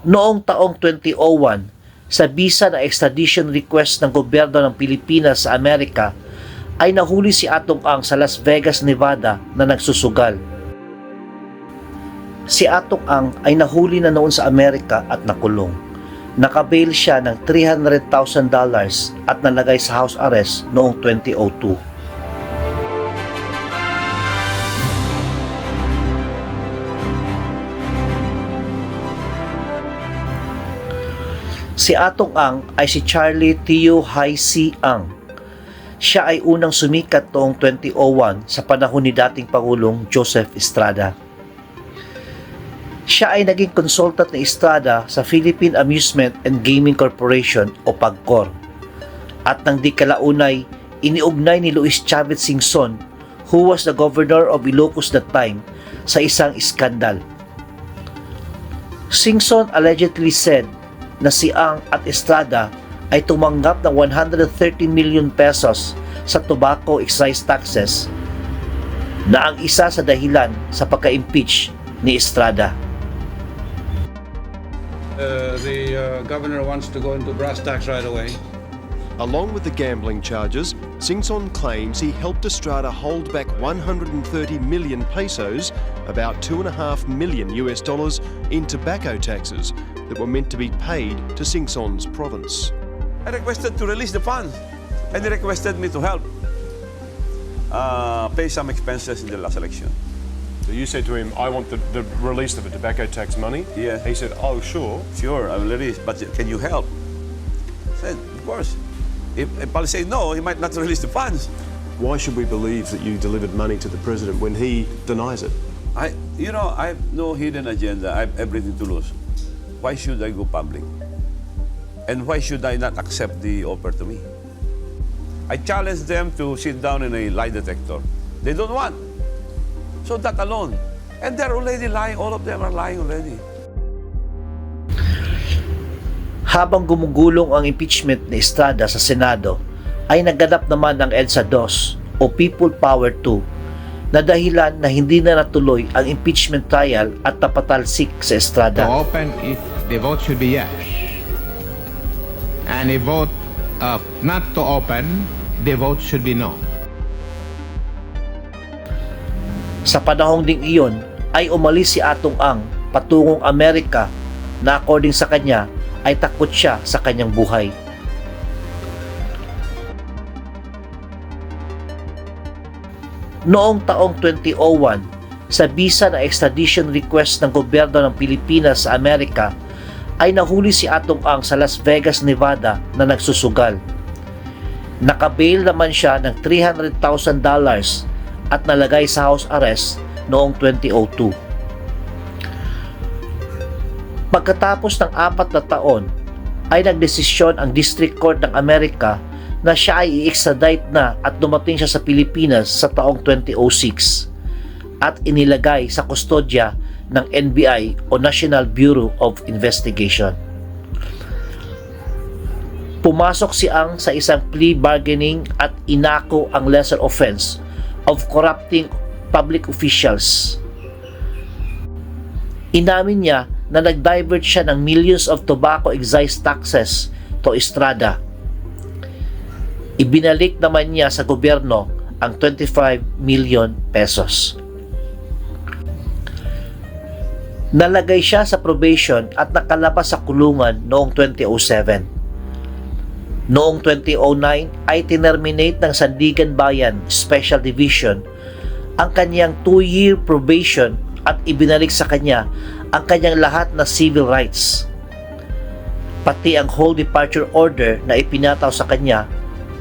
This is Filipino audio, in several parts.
Noong taong 2001, sa bisa na extradition request ng gobyerno ng Pilipinas sa Amerika, ay nahuli si Atong Ang sa Las Vegas, Nevada na nagsusugal. Si Atong Ang ay nahuli na noon sa Amerika at nakulong. Nakabail siya ng $300,000 at nalagay sa house arrest noong 2002. Si Atong Ang ay si Charlie Tio Hai Si Ang. Siya ay unang sumikat noong 2001 sa panahon ni dating Pangulong Joseph Estrada. Siya ay naging consultant ni Estrada sa Philippine Amusement and Gaming Corporation o PAGCOR. At nang di kalaunay, iniugnay ni Luis Chavez Singson who was the governor of Ilocos that time sa isang iskandal. Singson allegedly said na si Ang at Estrada ay tumanggap ng 130 million pesos sa tobacco excise taxes na ang isa sa dahilan sa pagka-impeach ni Estrada. Uh, the uh, governor wants to go into brass tacks right away. Along with the gambling charges, Singson claims he helped Estrada hold back 130 million pesos, about two and a half million US dollars, in tobacco taxes that were meant to be paid to Singson's province. I requested to release the funds, and they requested me to help uh, pay some expenses in the last election. So you said to him, I want the, the release of the tobacco tax money? Yeah. He said, oh, sure. Sure, I will release, but can you help? I said, of course. If, if I'll say no, he might not release the funds. Why should we believe that you delivered money to the president when he denies it? I, you know, I have no hidden agenda. I have everything to lose. Why should I go public? And why should I not accept the offer to me? I challenge them to sit down in a lie detector. They don't want. So that alone. And they're already lying. All of them are lying already. Habang gumugulong ang impeachment ni Estrada sa Senado, ay naganap naman ang EDSA 2 o People Power 2 na dahilan na hindi na natuloy ang impeachment trial at napatalsik sa To Estrada. open, it, the vote should be yes. And a vote uh, not to open, the vote should be no. Sa panahong ding iyon ay umalis si Atong Ang patungong Amerika na according sa kanya ay takot siya sa kanyang buhay. Noong taong 2001, sa bisa na extradition request ng gobyerno ng Pilipinas sa Amerika, ay nahuli si Atong Ang sa Las Vegas, Nevada na nagsusugal. Nakabail naman siya ng $300,000 at nalagay sa house arrest noong 2002. Pagkatapos ng apat na taon, ay nagdesisyon ang District Court ng Amerika na siya ay i-extradite na at dumating siya sa Pilipinas sa taong 2006 at inilagay sa kustodya ng NBI o National Bureau of Investigation. Pumasok si Ang sa isang plea bargaining at inako ang lesser offense of corrupting public officials. Inamin niya na nag-divert siya ng millions of tobacco excise taxes to Estrada. Ibinalik naman niya sa gobyerno ang 25 million pesos. Nalagay siya sa probation at nakalabas sa kulungan noong 2007. Noong 2009 ay tinerminate ng Sandigan Bayan Special Division ang kanyang 2-year probation at ibinalik sa kanya ang kanyang lahat na civil rights. Pati ang whole departure order na ipinataw sa kanya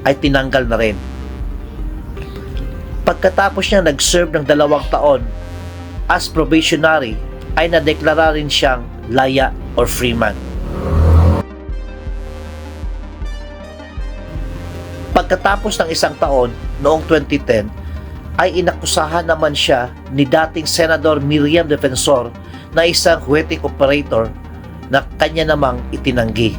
ay tinanggal na rin. Pagkatapos niya nag-serve ng dalawang taon as probationary ay nadeklara rin siyang laya or freeman. Pagkatapos ng isang taon, noong 2010, ay inakusahan naman siya ni dating Senador Miriam Defensor na isang wetting operator na kanya namang itinanggi.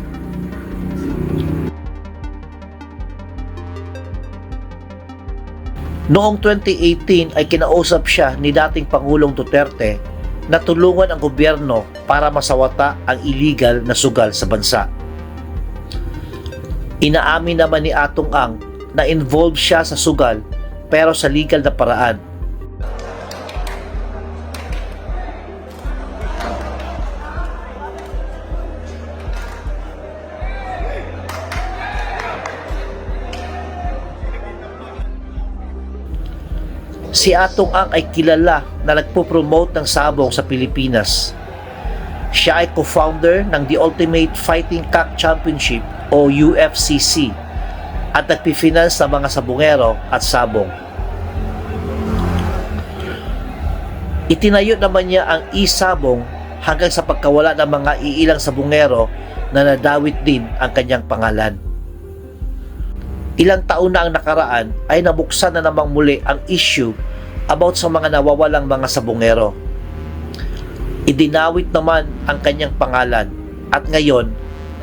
Noong 2018 ay kinausap siya ni dating Pangulong Duterte na tulungan ang gobyerno para masawata ang illegal na sugal sa bansa. Inaamin naman ni Atong Ang na involved siya sa sugal pero sa legal na paraan. Si Atong Ang ay kilala na nagpo-promote ng sabong sa Pilipinas. Siya ay co-founder ng The Ultimate Fighting Cock Championship o UFCC at nagpifinance ng mga sabongero at sabong. Itinayo naman niya ang e-sabong hanggang sa pagkawala ng mga iilang sabongero na nadawit din ang kanyang pangalan. Ilang taon na ang nakaraan ay nabuksan na namang muli ang issue about sa mga nawawalang mga sabongero. Idinawit naman ang kanyang pangalan at ngayon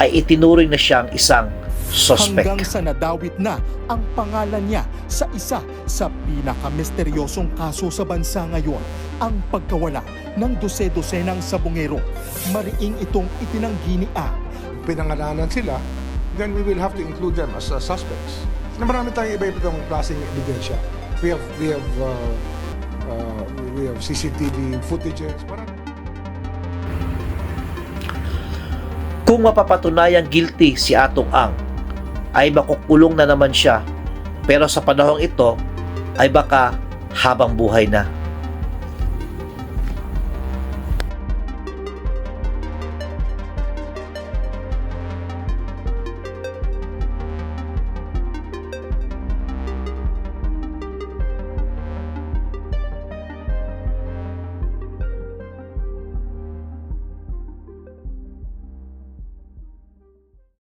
ay itinuring na siyang isang suspect. hanggang sa nadawit na ang pangalan niya sa isa sa pinakamisteryosong kaso sa bansa ngayon, ang pagkawala ng dose-dosenang sabungero. Mariing itong itinanggi ni A. pinangalanan sila, then we will have to include them as uh, suspects. Na marami tayong iba-ibang klaseng ebidensya. We have, we have, uh, uh, we have CCTV footages. Marami. Kung mapapatunayang guilty si Atong Ang, ay makukulong na naman siya pero sa panahong ito ay baka habang buhay na.